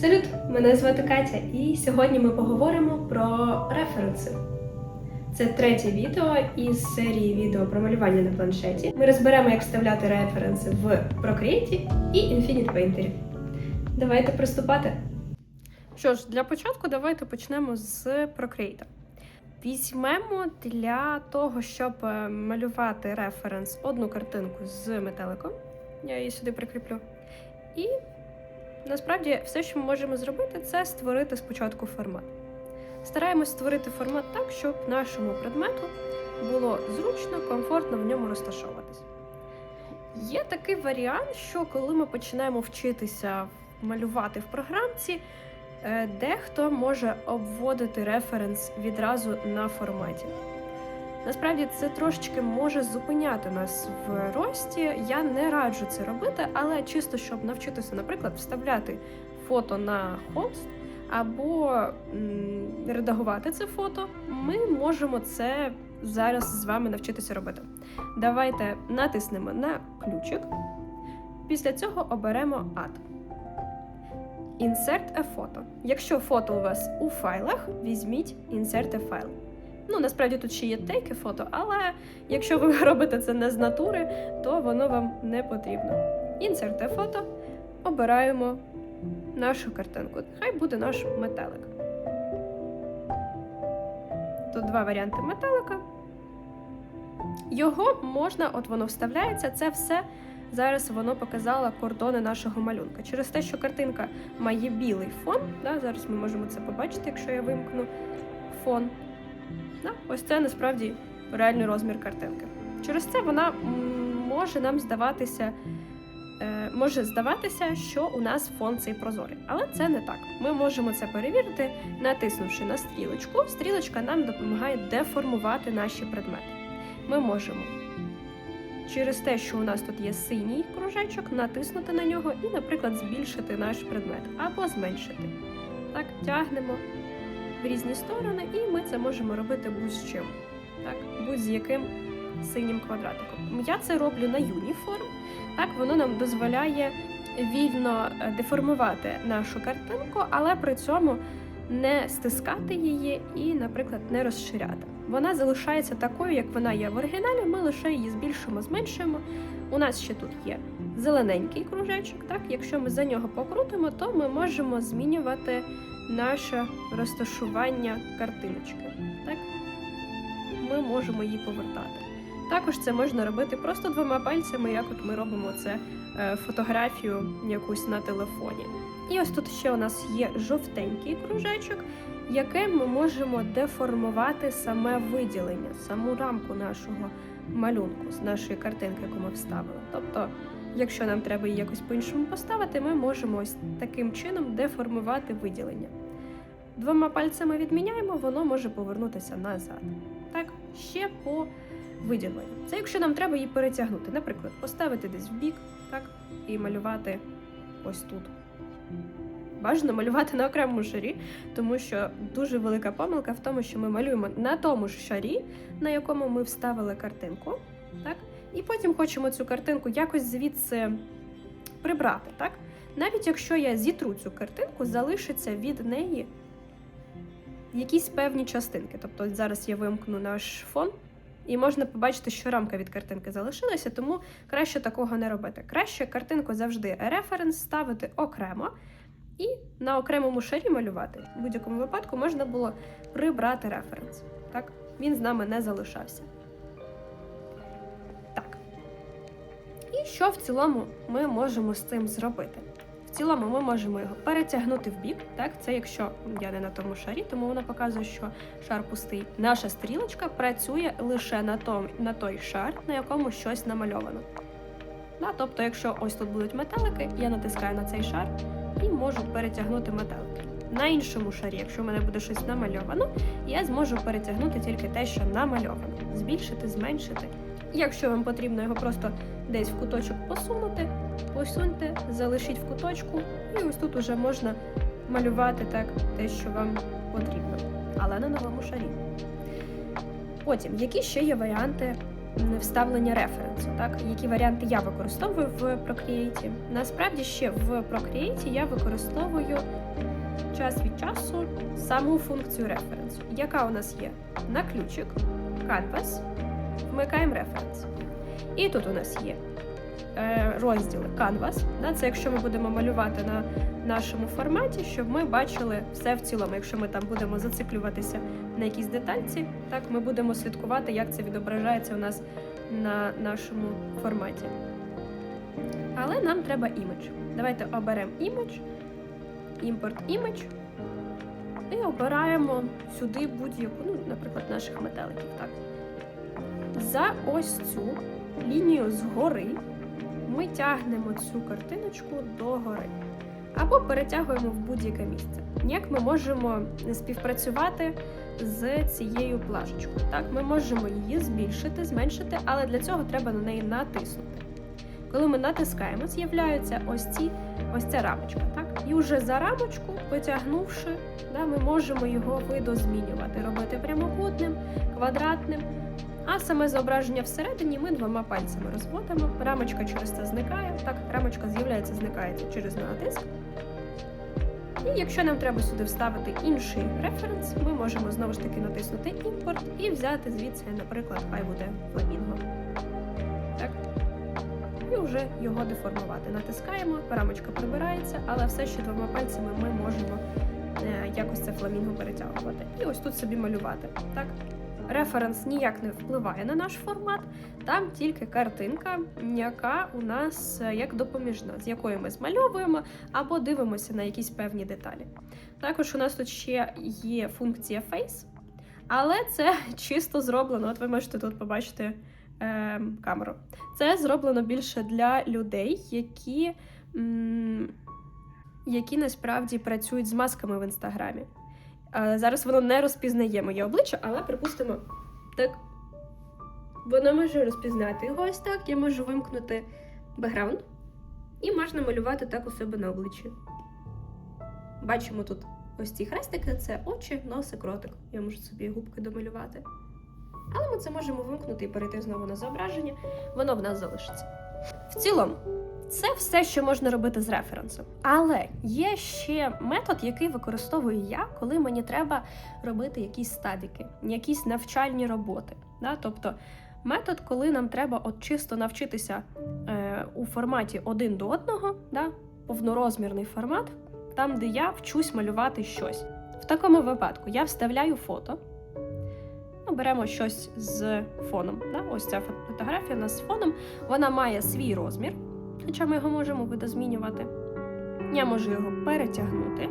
Салют! Мене звати Катя, і сьогодні ми поговоримо про референси. Це третє відео із серії відео про малювання на планшеті. Ми розберемо, як вставляти референси в Procreate і Infinite Painter. Давайте приступати. Що ж, для початку давайте почнемо з Procreate. Візьмемо для того, щоб е, малювати референс одну картинку з метеликом. Я її сюди прикріплю. І насправді все, що ми можемо зробити, це створити спочатку формат. Стараємось створити формат так, щоб нашому предмету було зручно, комфортно в ньому розташовуватись. Є такий варіант, що коли ми починаємо вчитися малювати в програмці, е, дехто може обводити референс відразу на форматі. Насправді це трошечки може зупиняти нас в рості. Я не раджу це робити, але чисто щоб навчитися, наприклад, вставляти фото на холст або редагувати це фото, ми можемо це зараз з вами навчитися робити. Давайте натиснемо на ключик. Після цього оберемо Add. Insert a photo. Якщо фото у вас у файлах, візьміть Insert a file. Ну, насправді тут ще є тейки фото, але якщо ви робите це не з натури, то воно вам не потрібно. Інсерте фото, обираємо нашу картинку. Хай буде наш метелик. Тут два варіанти метелика. Його можна, от воно вставляється, це все. Зараз воно показало кордони нашого малюнка. Через те, що картинка має білий фон, да, зараз ми можемо це побачити, якщо я вимкну фон. Да? Ось це насправді реальний розмір картинки. Через це вона може нам здаватися, е, може здаватися, що у нас фон цей прозорий. Але це не так. Ми можемо це перевірити, натиснувши на стрілочку. Стрілочка нам допомагає деформувати наші предмети. Ми можемо через те, що у нас тут є синій кружечок, натиснути на нього і, наприклад, збільшити наш предмет або зменшити. Так, тягнемо в різні сторони, і ми це можемо робити будь-з чим. Так, будь-з яким синім квадратиком. Я це роблю на юніформ. Так, воно нам дозволяє вільно е, деформувати нашу картинку, але при цьому не стискати її і, наприклад, не розширяти. Вона залишається такою, як вона є в оригіналі. Ми лише її збільшуємо, зменшуємо. У нас ще тут є зелененький кружечок. Так, якщо ми за нього покрутимо, то ми можемо змінювати наше розташування картиночки. Так? Ми можемо її повертати. Також це можна робити просто двома пальцями, як от ми робимо це е, фотографію якусь на телефоні. І ось тут ще у нас є жовтенький кружечок, яким ми можемо деформувати саме виділення, саму рамку нашого малюнку, з нашої картинки, яку ми вставили. Тобто, якщо нам треба її якось по-іншому поставити, ми можемо ось таким чином деформувати виділення. Двома пальцями відміняємо, воно може повернутися назад. Так, ще по виділенню. Це якщо нам треба її перетягнути, наприклад, поставити десь в бік, так, і малювати ось тут. Бажано малювати на окремому шарі, тому що дуже велика помилка в тому, що ми малюємо на тому ж шарі, на якому ми вставили картинку, так? І потім хочемо цю картинку якось звідси прибрати. Так? Навіть якщо я зітру цю картинку, залишиться від неї якісь певні частинки. Тобто зараз я вимкну наш фон, і можна побачити, що рамка від картинки залишилася, тому краще такого не робити. Краще картинку завжди референс ставити окремо. І на окремому шарі малювати. В будь-якому випадку можна було прибрати референс. Так? Він з нами не залишався. Що в цілому ми можемо з цим зробити? В цілому ми можемо його перетягнути в бік. Так, це якщо я не на тому шарі, тому вона показує, що шар пустий. Наша стрілочка працює лише на, том, на той шар, на якому щось намальовано. Да, тобто, якщо ось тут будуть метелики, я натискаю на цей шар і можу перетягнути метелики. На іншому шарі, якщо в мене буде щось намальовано, я зможу перетягнути тільки те, що намальовано, збільшити, зменшити. Якщо вам потрібно його просто десь в куточок посунути, посуньте, залишіть в куточку, і ось тут уже можна малювати так те, що вам потрібно, але на новому шарі. Потім, які ще є варіанти вставлення референсу, так які варіанти я використовую в Procreate. Насправді ще в Procreate я використовую час від часу саму функцію референсу, яка у нас є на ключик, Canvas, вмикаємо референс. І тут у нас є е, розділи Canvas. Це якщо ми будемо малювати на нашому форматі, щоб ми бачили все в цілому. Якщо ми там будемо зациклюватися на якійсь детальці, так ми будемо слідкувати, як це відображається у нас на нашому форматі. Але нам треба імідж. Давайте оберемо імідж, імпорт імідж. І обираємо сюди будь-яку, ну, наприклад, наших метеликів. Так. За ось цю лінію згори ми тягнемо цю картиночку догори або перетягуємо в будь-яке місце. Як ми можемо співпрацювати з цією плашечкою? Так, ми можемо її збільшити, зменшити, але для цього треба на неї натиснути. Коли ми натискаємо, з'являються ось ці ось ця рамочка. Так? І вже за рамочку, потягнувши, да, ми можемо його видозмінювати, робити прямокутним, квадратним. А саме зображення всередині ми двома пальцями розводимо. Рамочка через це зникає. Так, рамочка з'являється, зникає через натиск. І якщо нам треба сюди вставити інший референс, ми можемо знову ж таки натиснути імпорт і взяти звідси, наприклад, хай буде фламінго. Так. І вже його деформувати. Натискаємо, рамочка прибирається, але все ще двома пальцями ми можемо е, якось це фламінго перетягувати. І ось тут собі малювати. Так? Референс ніяк не впливає на наш формат, там тільки картинка, яка у нас е, як допоміжна, з якою ми змальовуємо або дивимося на якісь певні деталі. Також у нас тут ще є функція Face, але це чисто зроблено. От ви можете тут побачити е, камеру. Це зроблено більше для людей, які, м, які насправді працюють з масками в інстаграмі. Е, Зараз воно не розпізнає моє обличчя, але припустимо, так. Воно може розпізнати його ось так. Я можу вимкнути бекграунд і можна малювати так у себе на обличчі. Бачимо тут ось ці хрестики: це очі, носик, ротик. Я можу собі губки домалювати. Але ми це можемо вимкнути і перейти знову на зображення, воно в нас залишиться. В цілому, це все, що можна робити з референсом. Але є ще метод, який використовую я, коли мені треба робити якісь стадіки, якісь навчальні роботи. Да? Тобто метод, коли нам треба от чисто навчитися е, у форматі один до одного, да? повнорозмірний формат, там, де я вчусь малювати щось. В такому випадку я вставляю фото. Ну, беремо щось з фоном. Да? Ось ця фо- фотографія у нас з фоном. Вона має свій розмір, хоча ми його можемо видозмінювати. Я можу його перетягнути,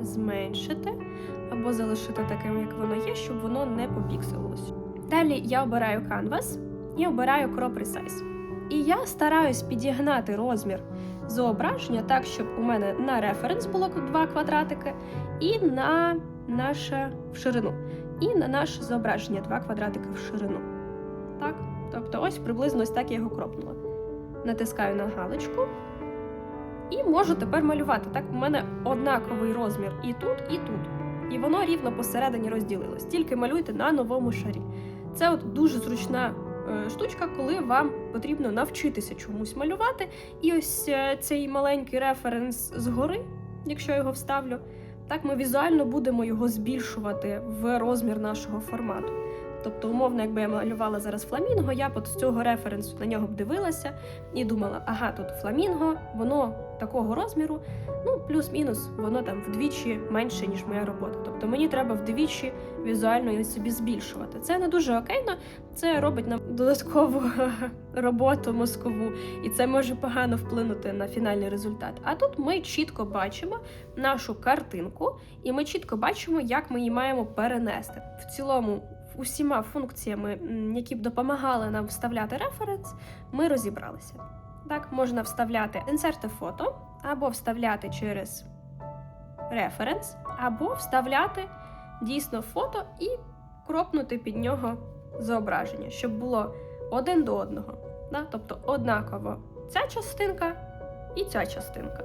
зменшити або залишити таким, як воно є, щоб воно не попікселилось. Далі я обираю Canvas і обираю Crop Resize. І я стараюсь підігнати розмір зображення так, щоб у мене на референс було два квадратики, і на наше в ширину. І на наше зображення два квадратики в ширину. Так? Тобто, ось приблизно ось так я його кропнула. Натискаю на галочку і можу тепер малювати. Так, у мене однаковий розмір і тут, і тут. І воно рівно посередині розділилось. Тільки малюйте на новому шарі. Це от дуже зручна е, штучка, коли вам потрібно навчитися чомусь малювати. І ось е, цей маленький референс згори, якщо я його вставлю, так ми візуально будемо його збільшувати в розмір нашого формату. Тобто, умовно, якби я малювала зараз фламінго, я б от з цього референсу на нього б дивилася і думала, ага, тут фламінго, воно такого розміру, ну плюс-мінус, воно там вдвічі менше, ніж моя робота. Тобто мені треба вдвічі візуально собі збільшувати. Це не дуже окейно, це робить нам додаткову роботу мозкову, і це може погано вплинути на фінальний результат. А тут ми чітко бачимо нашу картинку, і ми чітко бачимо, як ми її маємо перенести. В цілому, усіма функціями, які б допомагали нам вставляти референс, ми розібралися. Так, можна вставляти інсерти фото, або вставляти через референс, або вставляти дійсно фото і кропнути під нього зображення, щоб було один до одного. Да? Тобто однаково ця частинка і ця частинка.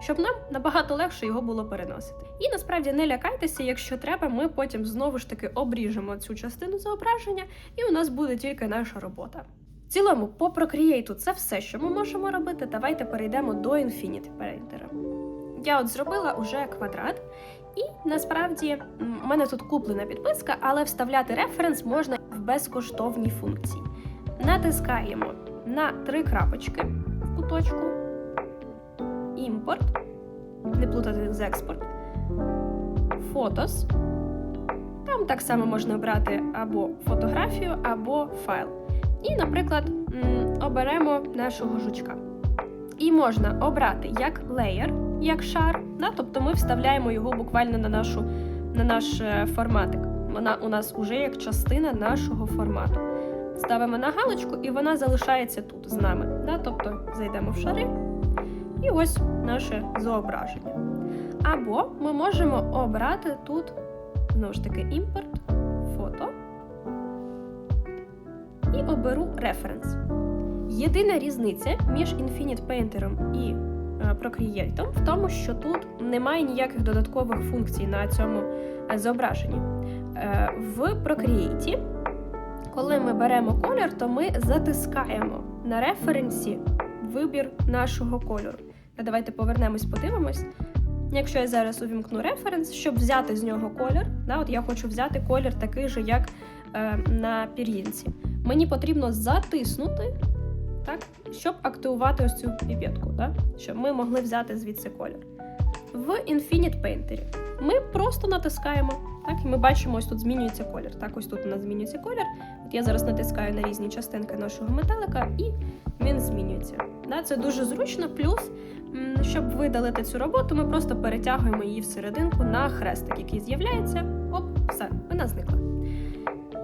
Щоб нам набагато легше його було переносити. І насправді не лякайтеся, якщо треба, ми потім знову ж таки обріжемо цю частину зображення, і у нас буде тільки наша робота. В цілому, по Procreate це все, що ми можемо робити. Давайте перейдемо до Infinity Painter. Я от зробила уже квадрат, і насправді у мене тут куплена підписка, але вставляти референс можна в безкоштовній функції. Натискаємо на три крапочки в куточку, імпорт, не плутати з експорт, фотос. Там так само можна обрати або фотографію, або файл. І, наприклад, оберемо нашого жучка. І можна обрати як леєр, як шар, да? тобто ми вставляємо його буквально на, нашу, на наш е, форматик. Вона у нас уже як частина нашого формату. Ставимо на галочку, і вона залишається тут з нами. Да? Тобто зайдемо в шари, і ось наше зображення. Або ми можемо обрати тут знову ж таки імпорт, фото і оберу референс. Єдина різниця між Infinite Painter і е, Procreate в тому, що тут немає ніяких додаткових функцій на цьому е, зображенні. Е, В Procreate, коли ми беремо колір, то ми затискаємо на референсі вибір нашого кольору. Та Давайте повернемось, подивимось. Якщо я зараз увімкну референс, щоб взяти з нього колір, да, от я хочу взяти колір такий же, як е, на пір'їнці. Мені потрібно затиснути, так, щоб активувати ось цю піпетку, да, щоб ми могли взяти звідси колір. В Infinite Painter ми просто натискаємо, так, і ми бачимо, ось тут змінюється колір. Так, ось тут у нас змінюється колір. От я зараз натискаю на різні частинки нашого метелика, і він змінюється. Да, це дуже зручно. Плюс, щоб видалити цю роботу, ми просто перетягуємо її всерединку на хрестик, який з'являється. Оп, все, вона зникла.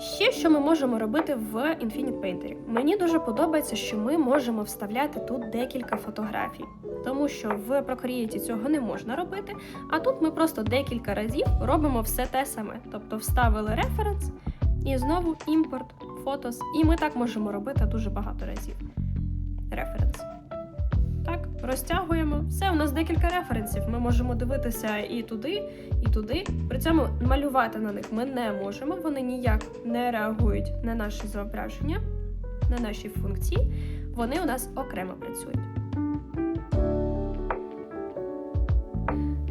Ще що ми можемо робити в Infinite Painter? Мені дуже подобається, що ми можемо вставляти тут декілька фотографій, тому що в Procreate цього не можна робити. А тут ми просто декілька разів робимо все те саме. Тобто вставили референс і знову імпорт, фотос. І ми так можемо робити дуже багато разів. Референс. Так, розтягуємо. Все, у нас декілька референсів. Ми можемо дивитися і туди, і туди. При цьому малювати на них ми не можемо. Вони ніяк не реагують на наші зображення, на наші функції. Вони у нас окремо працюють.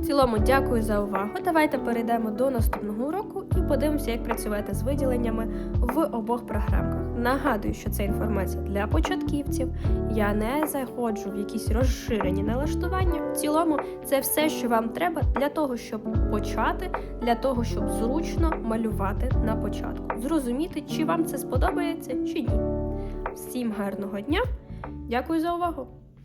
Цілому, дякую за увагу. Давайте перейдемо до наступного уроку і подивимося, як працювати з виділеннями в обох програмках. Нагадую, що це інформація для початківців. Я не заходжу в якісь розширені налаштування. В цілому, це все, що вам треба для того, щоб почати, для того, щоб зручно малювати на початку. Зрозуміти, чи вам це сподобається, чи ні. Всім гарного дня! Дякую за увагу!